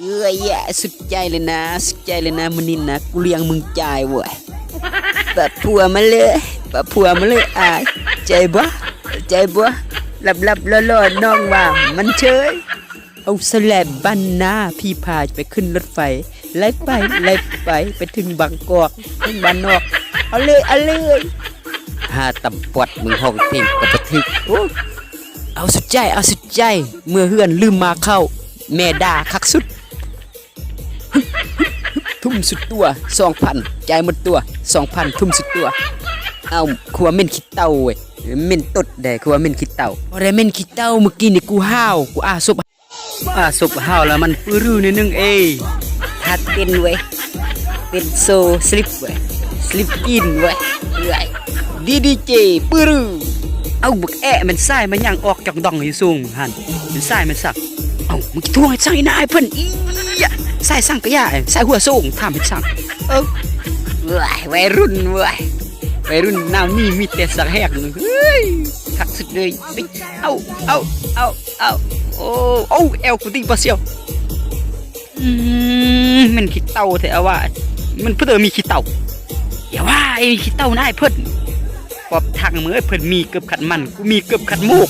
เอ้ยแย่สุดใจเลยนะ สุดใจเลยนะมันนี่นะกูเลี้ยงมึงจ่ายเว้ยปะผัวมาเลยปะผัวมาเลยอายใจบ่ใจบ่หลับหลับๆล่อๆน้องว่า มันเชยเอาสแลบบ้านหน้าพี่พาไปขึ้นรถไฟไล่ไปไล่ไปไปถึงบางกอกถึงบ้านนอก เอาเลยเอาเลยหาตำปวดมึงห้องเพลงกับปะทึกโอ้เอาสุดใจเอาสุดใจ เมื่อเฮือนลืมมาเข้า แม่ด่าคักสุด มสุดตัวสองพันจ่ายหมดตัวสองพันทุ่มสุดตัว เอาครัวเม่นขี้เต้าเว้ยเม่นตดแดครัวเม่นขี้เต้าพอได้เม่นขี้เต้าเมื่อกี้นี่กูห้าวกูอาศพอาศพห้าวแล้วมันปื้อรือนิดนึงเอ้ทัดเป็นเว้ยเป็นโซสลิปเว้ยสลิปกินเว้ยเอื่อยดีดีเจปื้อรือเอาบักแอะมันสายมันยังออกจากดองอยู่สูงหันมันสายมันสัก อามึงทวงให้สั่งนายเพิ่นอียะสายสั่งก็ย่าสายหัวสูงทำให้สั่งเอ้าเว้ยวัยรุ่นเว้ยวัยรุ่นน้ำนี่มีแต่สักแหกเฮ้ยคักสุดเลยเอาเอาเอาเอาโอ้โอ้เอลกูตีบาเซียวอืมมันขี้เต่าแต่ว่า มันเพิ่นเออมีขี้เต่าอย่าว่าไอ้ขี้เต่านายเพิ่นปอบทางเมื่อเพิ่นมีเกือบขัดมันกูมีเกือบขัดมูก